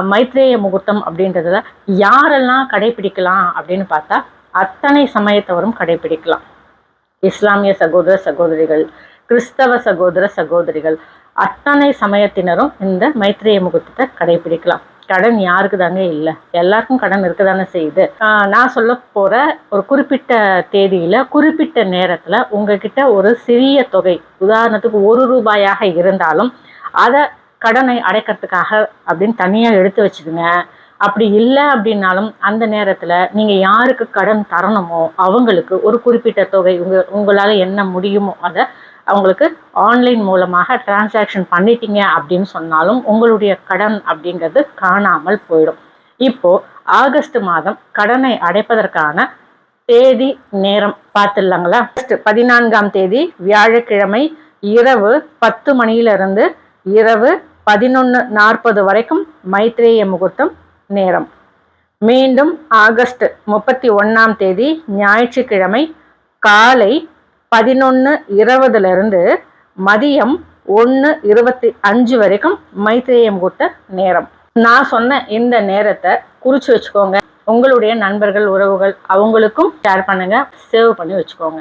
மைத்ரேய முகூர்த்தம் அப்படின்றதுல யாரெல்லாம் கடைபிடிக்கலாம் அப்படின்னு பார்த்தா அத்தனை சமயத்தவரும் கடைபிடிக்கலாம். இஸ்லாமிய சகோதர சகோதரிகள் கிறிஸ்தவ சகோதர சகோதரிகள் அத்தனை சமயத்தினரும் இந்த மைத்ரேய முகூர்த்தத்தை கடைபிடிக்கலாம். கடன் யாருக்கு தாங்க இல்லை. எல்லாருக்கும் கடன் இருக்க தானே செய்யுது. ஆஹ் நான் சொல்ல போற ஒரு குறிப்பிட்ட தேதியில் குறிப்பிட்ட நேரத்தில் உங்ககிட்ட ஒரு சிறிய தொகை உதாரணத்துக்கு ஒரு ரூபாயாக இருந்தாலும் அதை கடனை அடைக்கிறதுக்காக அப்படின்னு தனியாக எடுத்து வச்சுடுங்க அப்படி இல்லை அப்படின்னாலும் அந்த நேரத்தில் நீங்கள் யாருக்கு கடன் தரணுமோ அவங்களுக்கு ஒரு குறிப்பிட்ட தொகை உங்கள் உங்களால் என்ன முடியுமோ அதை அவங்களுக்கு ஆன்லைன் மூலமாக டிரான்சாக்ஷன் பண்ணிட்டீங்க அப்படின்னு சொன்னாலும் உங்களுடைய கடன் அப்படிங்கிறது காணாமல் போயிடும். இப்போது ஆகஸ்ட் மாதம் கடனை அடைப்பதற்கான தேதி நேரம் பார்த்துடலாங்களா? ஃபஸ்ட்டு பதினான்காம் தேதி வியாழக்கிழமை இரவு பத்து மணியிலிருந்து இரவு பதினொன்று நாற்பது வரைக்கும் மைத்ரேய முகூர்த்தம் நேரம். மீண்டும் ஆகஸ்ட் முப்பத்தி ஒன்றாம் தேதி ஞாயிற்றுக்கிழமை காலை பதினொன்று இருபதுலேருந்து மதியம் ஒன்று இருபத்தி அஞ்சு வரைக்கும் மைத்ரேய முகூர்த்த நேரம். நான் சொன்ன இந்த நேரத்தை குறித்து வச்சுக்கோங்க. உங்களுடைய நண்பர்கள் உறவுகள் அவங்களுக்கும் ஷேர் பண்ணுங்க. சேவ் பண்ணி வச்சுக்கோங்க.